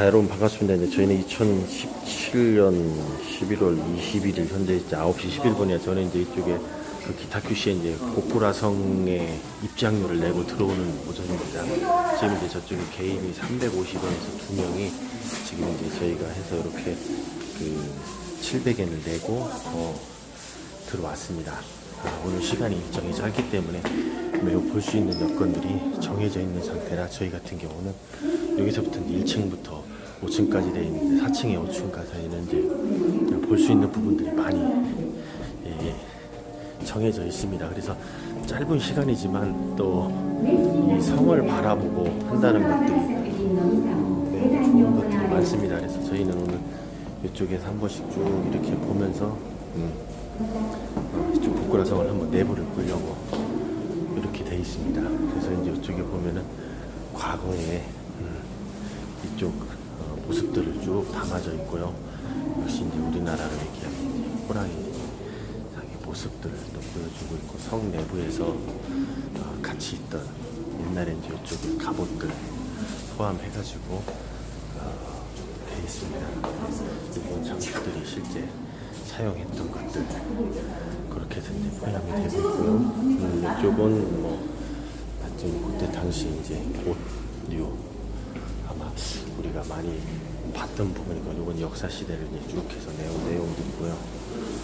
자 여러분 반갑습니다. 이제 저희는 2017년 11월 21일 현재 이제 9시 11분이야. 저는 이제 이쪽에 그 기타큐시에 이제 고쿠라성에 입장료를 내고 들어오는 오전입니다. 지금 이제 저쪽에 개인이 350원에서 두 명이 지금 이제 저희가 해서 이렇게 그 700엔을 내고 어, 들어왔습니다. 아, 오늘 시간이 일정이 짧기 때문에 매우 볼 수 있는 여건들이 정해져 있는 상태라 저희 같은 경우는 여기서부터 이제 1층부터 5층까지 되어 있는데 4층에 5층까지는 이제 볼수 있는 부분들이 많이 예, 정해져 있습니다. 그래서 짧은 시간이지만 또 이 성을 바라보고 한다는 것들이 매우 좋은 것들이 많습니다. 그래서 저희는 오늘 이쪽에서 한 번씩 쭉 이렇게 보면서 음, 어, 이쪽 북구라성을 한번 내부를 보려고 이렇게 돼 있습니다. 그래서 이제 이쪽에 보면은 과거에 음, 이쪽 어, 모습들을 쭉 담아져 있고요. 역시 이제 우리나라를 얘기하면 이제 호랑이 상의 모습들을 또 보여주고 있고 성 내부에서 어, 같이 있던 옛날에 이제 이쪽 갑옷들 포함해가지고 어, 돼 있습니다. 일본 장식들이 실제 사용했던 것들 그렇게 이제 포함이 되고 있고요. 음, 이쪽은 뭐 그때 당시 이제 옷류 아마 우리가 많이 봤던 부분이고 이건 역사 시대를 이제 쭉 해서 내용 내용도 있고요. 음,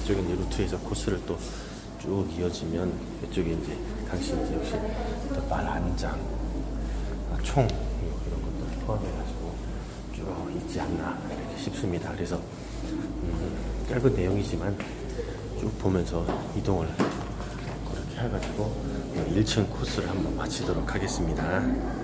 이쪽에 이제 루트에서 코스를 또 쭉 이어지면 이쪽에 이제 당시 이제 역시 또말 안장, 아, 총 이런 것들 포함해가지고 쭉 있지 않나 이렇게 싶습니다. 그래서 음, 짧은 내용이지만 쭉 보면서 이동을 그렇게 해가지고 1층 코스를 한번 마치도록 하겠습니다.